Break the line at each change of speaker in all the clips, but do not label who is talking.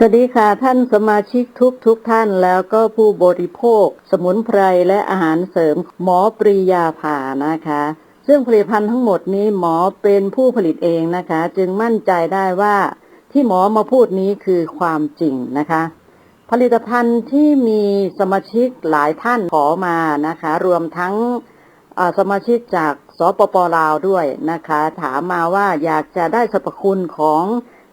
สวัสดีค่ะท่านสมาชิกทุกทุกท่านแล้วก็ผู้บริโภค สมุนไพรและอาหารเสริม หมอปรียาภานะคะ ซึ่งผลิตภัณฑ์ทั้งหมดนี้หมอเป็นผู้ผลิตเองนะคะ จึงมั่นใจได้ว่าที่หมอมาพูดนี้คือความจริงนะคะ ผลิตภัณฑ์ที่มีสมาชิกหลายท่านขอมานะคะ รวมทั้งสมาชิกจากสปปลาวด้วยนะคะ ถามมาว่าอยากจะได้สรรพคุณของ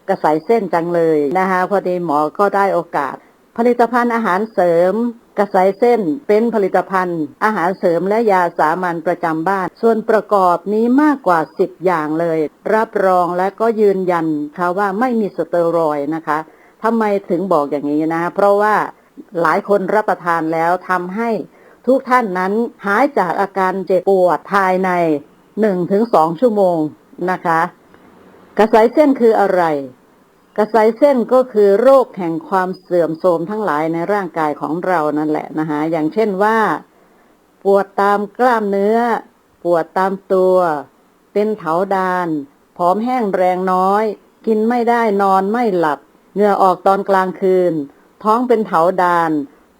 กระสายเส้นจังเลยนะคะพอดีหมอก็ได้โอกาส ผลิตภัณฑ์อาหารเสริม กระสายเส้นเป็นผลิตภัณฑ์ อาหารเสริมและยาสามัญประจำบ้าน ส่วนประกอบนี้มากกว่า 10 อย่างเลย รับรองและก็ยืนยันค่ะว่าไม่มีสเตียรอยนะคะทำไมถึงบอกอย่างนี้นะ เพราะว่าหลายคนรับประทานแล้วทำให้ทุกท่านนั้นหายจากอาการเจ็บปวดภายใน 1-2 ชั่วโมงนะคะ กระสายเส้นคืออะไร กระสายเส้นก็คือโรคแห่งความเสื่อมโทรมทั้งหลายในร่างกายของเรานั่นแหละนะคะอย่างเช่นว่า ปวดตามกล้ามเนื้อ ปวดตามตัว เป็นเถาดานผอมแห้งแรงน้อย กินไม่ได้นอนไม่หลับ เหงื่อออกตอนกลางคืน ท้องเป็นเถาดาน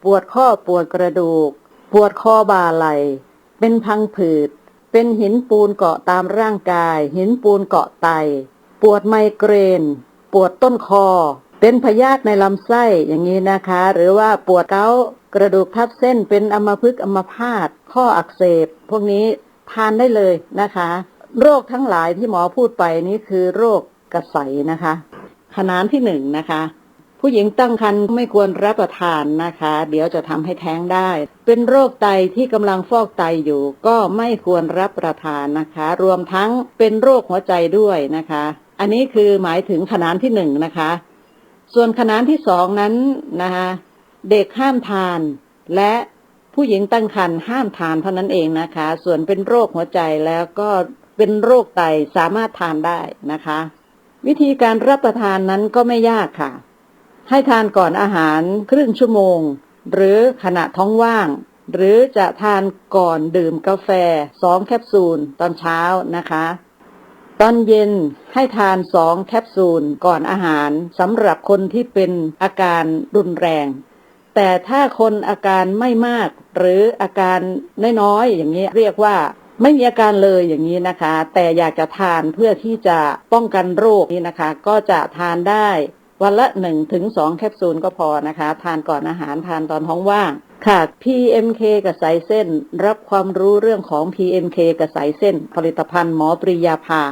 ปวดข้อปวดกระดูก ปวดคอบ่าไหล เป็นพังผืด เป็นหินปูนเกาะตามร่างกาย หินปูนเกาะไต วดไมเกรน ปวดต้นคอ เป็นพยาธิในลำไส้อย่างนี้นะคะ หรือว่าปวดเกากระดูกทับเส้นเป็นอัมพฤกษ์อัมพาตข้ออักเสบ พวกนี้ทานได้เลยนะคะ โรคทั้งหลายที่หมอพูดไปนี้คือโรคกระใสนะคะขนานที่หนึ่งนะคะผู้หญิงตั้งครรภ์ไม่ควรรับประทานนะคะ เดี๋ยวจะทำให้แท้งได้ เป็นโรคไตที่กำลังฟอกไตอยู่ ก็ไม่ควรรับประทานนะคะ รวมทั้งเป็นโรคหัวใจด้วยนะคะ อันนี้คือหมายถึงขนานที่หนึ่งนะคะ ส่วนขนานที่สองนั้นนะคะเด็กห้ามทานและผู้หญิงตั้งครรภ์ห้ามทานเท่านั้นเองนะคะ ส่วนเป็นโรคหัวใจแล้วก็เป็นโรคไตสามารถทานได้นะคะ วิธีการรับประทานนั้นก็ไม่ยากค่ะ ให้ทานก่อนอาหารครึ่งชั่วโมง หรือขณะท้องว่าง หรือจะทานก่อนดื่มกาแฟสองแคปซูลตอนเช้านะคะ ตอนเย็นให้ทานสองแคปซูลก่อนอาหารสำหรับคนที่เป็นอาการรุนแรง แต่ถ้าคนอาการไม่มาก หรืออาการน้อยๆอย่างนี้เรียกว่าไม่มีอาการเลยอย่างนี้นะคะ แต่อยากจะทานเพื่อที่จะป้องกันโรคนี้นะคะ ก็จะทานได้วันละหนึ่งถึงสองแคปซูลก็พอนะคะ ทานก่อนอาหารทานตอนท้องว่าง ค่ะ PMK กับสายเส้น รับความรู้เรื่องของ PMK กับสายเส้น ผลิตภัณฑ์หมอปริยาภา